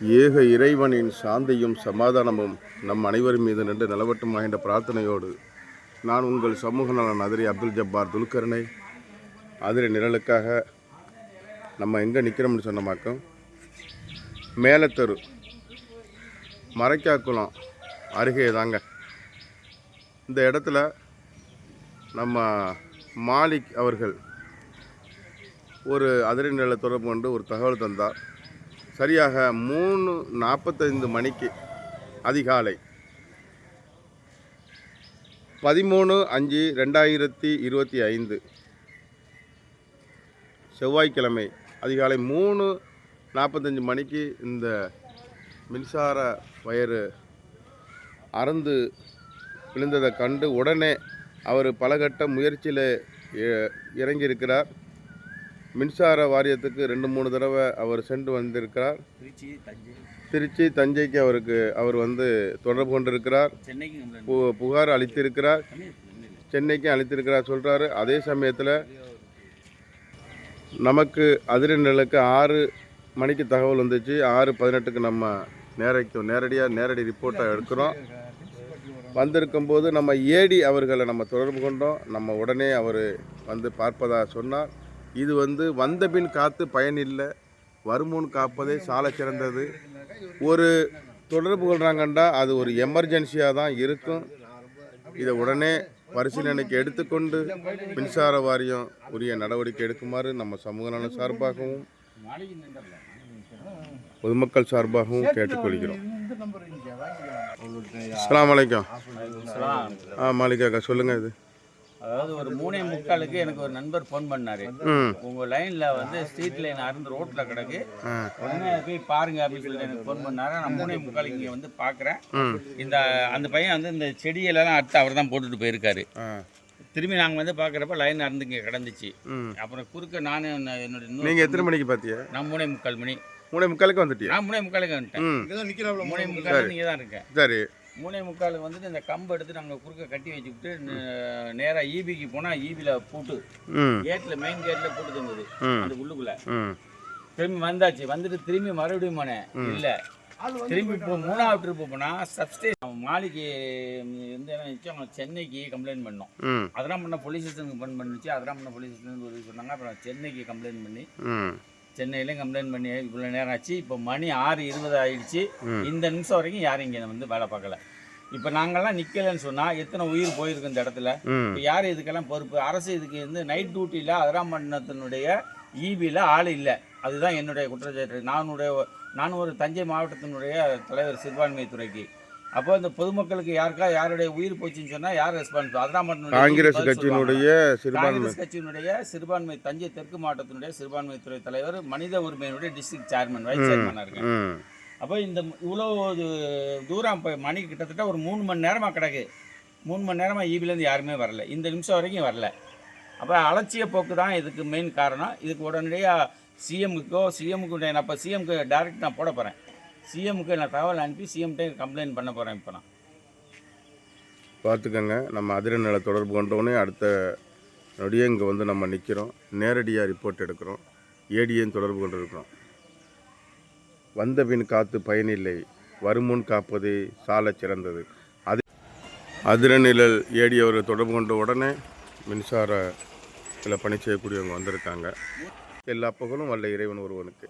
ஏக இறைவனின் சாந்தியும் சமாதானமும் நம் அனைவரும் மீது நின்று நிலவட்டுமா என்ற பிரார்த்தனையோடு நான் உங்கள் சமூக நலன் அதிரி அப்துல் ஜப்பார் துல்கர்ணை அதிரி நிழலுக்காக நம்ம எங்கே நிற்கிறோம்னு சொன்னமாக்கம் மேலத்தெரு மறைக்காக்குளம் அருகே தாங்க. இந்த இடத்துல நம்ம மாலிக் அவர்கள் ஒரு அதிரி நில தொடர்பு கொண்டு ஒரு தகவல் தந்தார். சரியாக மூணு நாற்பத்தைந்து மணிக்கு அதிகாலை. பதிமூணு அஞ்சு ரெண்டாயிரத்தி இருபத்தி ஐந்து. செவ்வாய்க்கிழமை அதிகாலை மூணு நாற்பத்தஞ்சு மணிக்கு இந்த மின்சார வயறு அறந்து விழுந்ததை கண்டு உடனே அவர் பலகட்ட முயற்சியில் இ- இறங்கியிருக்கிறார். மின்சார வாரியத்துக்கு ரெண்டு மூணு தடவை அவர் சென்று வந்திருக்கிறார். திருச்சி தஞ்சை. திருச்சி தஞ்சைக்கு அவருக்கு அவர் வந்து தொடர்பு கொண்டிருக்கிறார். சென்னைக்கு புகார் அளித்திருக்கிறார். சென்னைக்கு அளித்திருக்கிறார் சொல்கிறாரு அதே சமயத்தில் நமக்கு அதிரி நிலைக்கு ஆறு மணிக்கு தகவல் வந்துச்சு. ஆறு பதினெட்டுக்கு நம்ம நேரைக்கு நேரடியாக நேரடி ரிப்போர்ட்டை எடுக்கிறோம். வந்திருக்கும்போது நம்ம ஏடி அவர்களை நம்ம தொடர்பு கொண்டோம். நம்ம உடனே அவர் வந்து பார்ப்பதா சொன்னார். இது வந்து வந்த பின் காத்து பயனில்லை வருமுன் காப்பதே சால சிறந்தது. ஒரு தொடர்பு கொள்கிறாங்கண்டா அது ஒரு எமர்ஜென்சியாக தான் இருக்கும். இதை உடனே பரிசீலனைக்கு எடுத்துக்கொண்டு மின்சார வாரியம் உரிய நடவடிக்கை எடுக்குமாறு நம்ம சமூக நல சார்பாகவும் பொதுமக்கள் சார்பாகவும் கேட்டுக்கொள்கிறோம். அஸ்ஸலாமு அலைக்கும் ஆ மாலிகாக்கா சொல்லுங்கள் இது. அதாவது ஒரு மூணே முக்காலுக்கு எனக்கு ஒரு நண்பர் ஃபோன் பண்ணாரு. உங்க லைன்ல வந்து ஸ்ட்ரீட் லைன் அறந்து ரோட்ல கிடக்கு. உடனே போய் பாருங்க அப்படின்னு சொல்லிட்டு எனக்கு ஃபோன் பண்ணாரு. நான் மூணே முக்காலுக்கு இங்க வந்து பாக்குறேன். இந்த அந்த பையன் வந்து இந்த செடியெல்லாம் அறுத்து அவர் தான் போட்டுட்டு போயிருக்காரு. திரும்பி நாங்கள் வந்து பார்க்குறப்ப லைன் அறுந்து இங்கே கிடந்துச்சு. அப்புறம் குறுக்க நானும் என்ன- என்னோட நீங்கள் எத்தனை மணிக்கு பார்த்திய நான் மூணே முக்கால் மணி. மூணே முக்காலுக்கு வந்துட்டியா? நான் மூணே முக்காலுக்கு வந்துட்டேன். மூணே முக்கால் நீங்கள் தான் இருக்கேன். சரி. மூணே முக்காலுக்கு வந்துட்டு இந்த கம்பை எடுத்து நாங்கள் குறுக்க கட்டி வச்சுக்கிட்டு நேராக ஈபிக்கு போனால் ஈபியில் பூட்டு. ம். கேட்டில் மெயின் கேட்டில் பூட்டு தந்தது. அது உள்ளுக்குள்ள. திரும்பி வந்தாச்சு. வந்துட்டு திரும்பி மறுபடியும் போனேன். இல்லை. திரும்பி இப்போ மூணாவது ட்ரிப்பு போனால் சப்ஸ்டேஷன் மாளிகை வந்து சென்னைக்கு கம்ப்ளைண்ட் பண்ணோம். அதெல்லாம் பண்ண போலீஸ் ஸ்டேஷனுக்கு ஃபோன் பண்ணிச்சு. அதெல்லாம் பண்ண போலீஸ் ஸ்டேஷன் உதவி சொன்னாங்க அப்புறம் சென்னைக்கு கம்ப்ளைண்ட் பண்ணி சென்னையிலையும் கம்ப்ளைண்ட் பண்ணி இவ்வளோ நேரம் ஆச்சு இப்போ மணி ஆறு இருபது ஆயிடுச்சு. இந்த நிமிஷம் வரைக்கும் யாரும் இங்கே வந்து வேலை பார்க்கல. இப்போ நாங்கள்லாம் நிற்கலைன்னு சொன்னால் எத்தனை உயிர் போயிருக்கு இந்த இடத்துல? இப்போ யார் இதுக்கெல்லாம் பொறுப்பு? அரசு இதுக்கு வந்து நைட் டியூட்டியில் அதிராமண்டலத்தினுடைய ஈபியில் ஆள் இல்லை. அதுதான் என்னுடைய குற்றச்சாட்டு. நானுடைய நான் ஒரு தஞ்சை மாவட்டத்தினுடைய தலைவர் சிறுபான்மை துறைக்கு அப்போ இந்த பொதுமக்களுக்கு யாருக்கா யாருடைய உயிர் போச்சுன்னு சொன்னால் யார் ரெஸ்பான்ஸ் அதிராமண்டலம் காங்கிரஸ் கட்சியினுடைய சிறுபான்மை காங்கிரஸ் கட்சியினுடைய சிறுபான்மை தஞ்சை தெற்கு மாவட்டத்தினுடைய சிறுபான்மை துறை தலைவர் மனித உரிமையினுடைய டிஸ்ட்ரிக்ட் சேர்மன் வைஸ் சேர்மனாக இருக்கேன் ம். அப்போ இந்த இவ்வளோ தூரம் இப்போ மணி கிட்டத்தட்ட ஒரு மூணு மணி நேரமாக கிடக்கு. மூணு மணி நேரமாக ஈபிலேருந்து யாருமே வரல. இந்த நிமிஷம் வரைக்கும் வரல. அப்போ அலட்சிய போக்கு தான் இதுக்கு மெயின் காரணம். இதுக்கு உடனடியாக சிஎம்முக்கோ சிஎம்முக்கு நான் இப்போ சிஎம்க்கு டைரக்ட் நான் போட போகிறேன் சிஎம்முக்கு நான் தகவல் அனுப்பி சிஎம்கிட்ட கம்ப்ளைண்ட் பண்ண போகிறேன் இப்போ நான். நம்ம அதிரநிலை தொடர்பு கொண்டோடனே அடுத்த நொடியே இங்கே வந்து நம்ம நிற்கிறோம் நேரடியாக ரிப்போர்ட் எடுக்கிறோம். ஏடிஎன் தொடர்பு கொண்டிருக்கிறோம் வந்த பின் காத்து பயனில்லை வருமுன் காப்பது சாலை சிறந்தது. அது அதிரநிழல் ஏடியவர் தொடர்பு கொண்ட உடனே மின்சார இதில் பணி செய்யக்கூடியவங்க வந்திருக்காங்க. எல்லா புகழும் வல்ல இறைவன் ஒருவனுக்கு.